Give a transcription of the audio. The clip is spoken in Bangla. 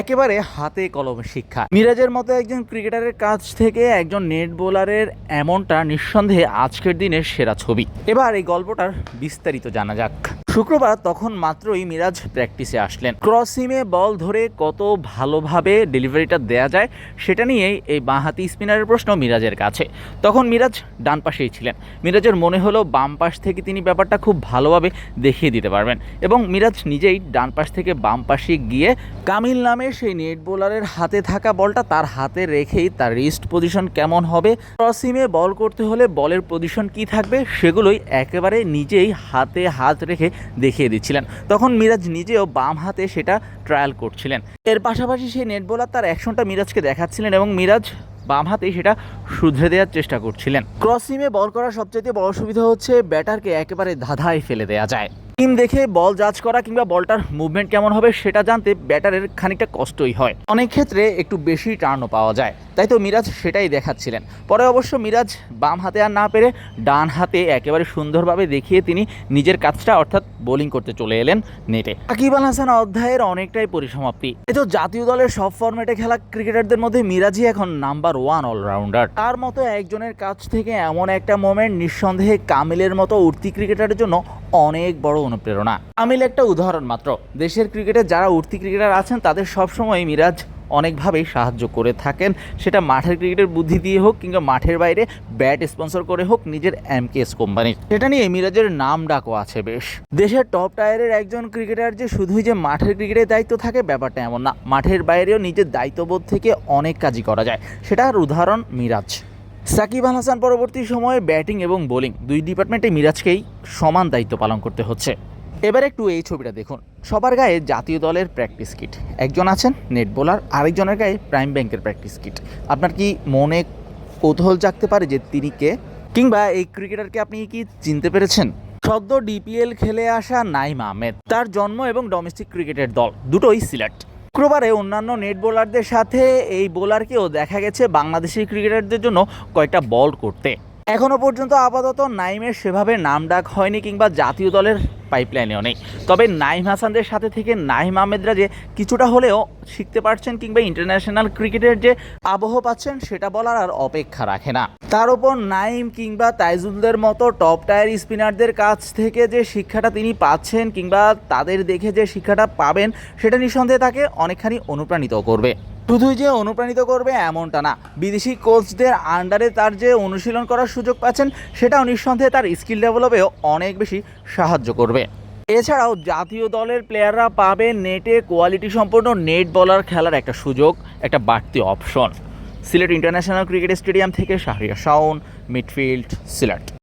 একেবারে হাতে কলম শিক্ষা। মিরাজের মতো একজন ক্রিকেটারের কাছ থেকে একজন নেট বোলারের এমনটা নিঃসন্দেহে আজকের দিনের সেরা ছবি। এবার এই গল্পটার বিস্তারিত জানা যাক। শুক্রবার তখন মাত্রই মিরাজ প্র্যাকটিসে আসলেন। ক্রসিমে বল ধরে কত ভালোভাবে ডেলিভারিটা দেয়া যায় সেটা নিয়েই এই বাঁহাতি স্পিনারের প্রশ্ন মিরাজের কাছে। তখন মিরাজ ডান পাশেই ছিলেন। মিরাজের মনে হলো বাম পাশ থেকে তিনি ব্যাপারটা খুব ভালোভাবে দেখিয়ে দিতে পারবেন এবং মিরাজ নিজেই ডান পাশ থেকে বাম পাশে গিয়ে কামিল নামে সেই নেট বোলারের হাতে থাকা বলটা তার হাতে রেখেই তার রিস্ট পজিশন কেমন হবে ক্রসিমে বল করতে হলে বলের পজিশন কি থাকবে সেগুলোই একেবারে নিজেই হাতে হাত রেখে দেখিয়ে দিচ্ছিলেন। তখন মিরাজ নিজেও বাম হাতে সেটা ট্রায়াল করছিলেন। এর পাশাপাশি সেই নেট বোলার তার অ্যাকশনটা মিরাজকে দেখাচ্ছিলেন এবং মিরাজ বাম হাতে সেটা শুধরে দেওয়ার চেষ্টা করছিলেন। ক্রসিমে বল করার সবচেয়ে বড় সুবিধা হচ্ছে ব্যাটারকে একেবারে ধাঁধায় ফেলে দেওয়া যায়। টিম দেখে বল জাজ করা কিংবা বলটার মুভমেন্ট কেমন হবে সেটা জানতে ব্যাটারের খানিকটা কষ্টই হয়। অনেক ক্ষেত্রে একটু বেশি টার্নও পাওয়া যায়। তাই তো মিরাজ সেটাই দেখাচ্ছিলেন। পরে অবশ্য মিরাজ বাম হাতে আর না পেরে ডান হাতে একেবারে সুন্দরভাবে দেখিয়ে তিনি নিজের কাজটা অর্থাৎ বোলিং করতে চলে এলেন নেটে। আকিব আল হাসান অধ্যায়ের অনেকটাই পরিসমাপ্তি। এই তো জাতীয় দলের সব ফরম্যাটে খেলা ক্রিকেটারদের মধ্যে মিরাজই এখন নাম্বার ওয়ান অলরাউন্ডার তার মতো একজনের কাছ থেকে এমন একটা মোমেন্ট নিঃসন্দেহে কামিলের মতো উঠতি ক্রিকেটারের জন্য অনেক বড় অনুপ্রেরণা। কামিল একটা উদাহরণ মাত্র। দেশের ক্রিকেটে যারা উঠতি ক্রিকেটার আছেন, তাদের সবসময় মিরাজ অনেকভাবেই সাহায্য করে থাকেন। সেটা মাঠের ক্রিকেটের বুদ্ধি দিয়ে হোক কিংবা মাঠের বাইরে ব্যাট স্পন্সর করে হোক নিজের এমকেএস কোম্পানির সেটা নিয়ে মিরাজের নাম ডাকও আছে বেশ। দেশের টপ টায়ারের একজন ক্রিকেটার যে শুধুই যে মাঠের ক্রিকেটের দায়িত্ব থাকে, ব্যাপারটা এমন না। মাঠের বাইরেও নিজের দায়িত্ববোধ থেকে অনেক কাজই করা যায়। সেটার উদাহরণ মিরাজ। সাকিব আল হাসান পরবর্তী সময়ে ব্যাটিং এবং বোলিং দুই ডিপার্টমেন্টে মিরাজকেই সমান দায়িত্ব পালন করতে হচ্ছে। এবার একটু এই ছবিটা দেখুন। সবার গায়ে জাতীয় দলের প্র্যাকটিস কিট একজন আছেন নেট বোলার আরেকজনের গায়ে প্রাইম ব্যাংকের প্র্যাকটিস কিট আপনার কি মনে কৌতূহল জাগতে পারে যে তিনি কে? কিংবা এই ক্রিকেটারকে আপনি কি চিনতে পেরেছেন? সদ্য ডিপিএল খেলে আসা নাইম আহমেদ, তার জন্ম এবং ডোমেস্টিক ক্রিকেটের দল, দুটোই সিলেট শুক্রবারে অন্যান্য নেট বোলারদের সাথে এই বোলারকেও দেখা গেছে বাংলাদেশি ক্রিকেটারদের জন্য কয়েকটা বল করতে। এখনও পর্যন্ত আপাতত নাইমের সেভাবে নাম ডাক হয়নি কিংবা জাতীয় দলের পাইপলাইনেও নেই তবে নাইম হাসানদের সাথে থেকে নাইম আহমেদরা যে কিছুটা হলেও শিখতে পারছেন কিংবা ইন্টারন্যাশনাল ক্রিকেটের যে আবহ পাচ্ছেন, সেটা বলার আর অপেক্ষা রাখে না। তার উপর নাইম কিংবা তাইজুলদের মতো টপ টায়ার স্পিনারদের কাছ থেকে যে শিক্ষাটা তিনি পাচ্ছেন কিংবা তাদের দেখে যে শিক্ষাটা পাবেন, সেটা নিঃসন্দেহে তাকে অনেকখানি অনুপ্রাণিত করবে। শুধুই যে অনুপ্রাণিত করবে এমনটা না। বিদেশি কোচদের আন্ডারে তার যে অনুশীলন করার সুযোগ পাচ্ছেন, সেটাও নিঃসন্দেহে তার স্কিল ডেভেলপেও অনেক বেশি সাহায্য করবে। এছাড়াও জাতীয় দলের প্লেয়াররা পাবে নেটে কোয়ালিটি সম্পন্ন নেট বলার খেলার একটা সুযোগ, একটা বাড়তি option Sylhet international cricket stadium থেকে শাহরিয়া শাওন মিডফিল্ড সিলেট।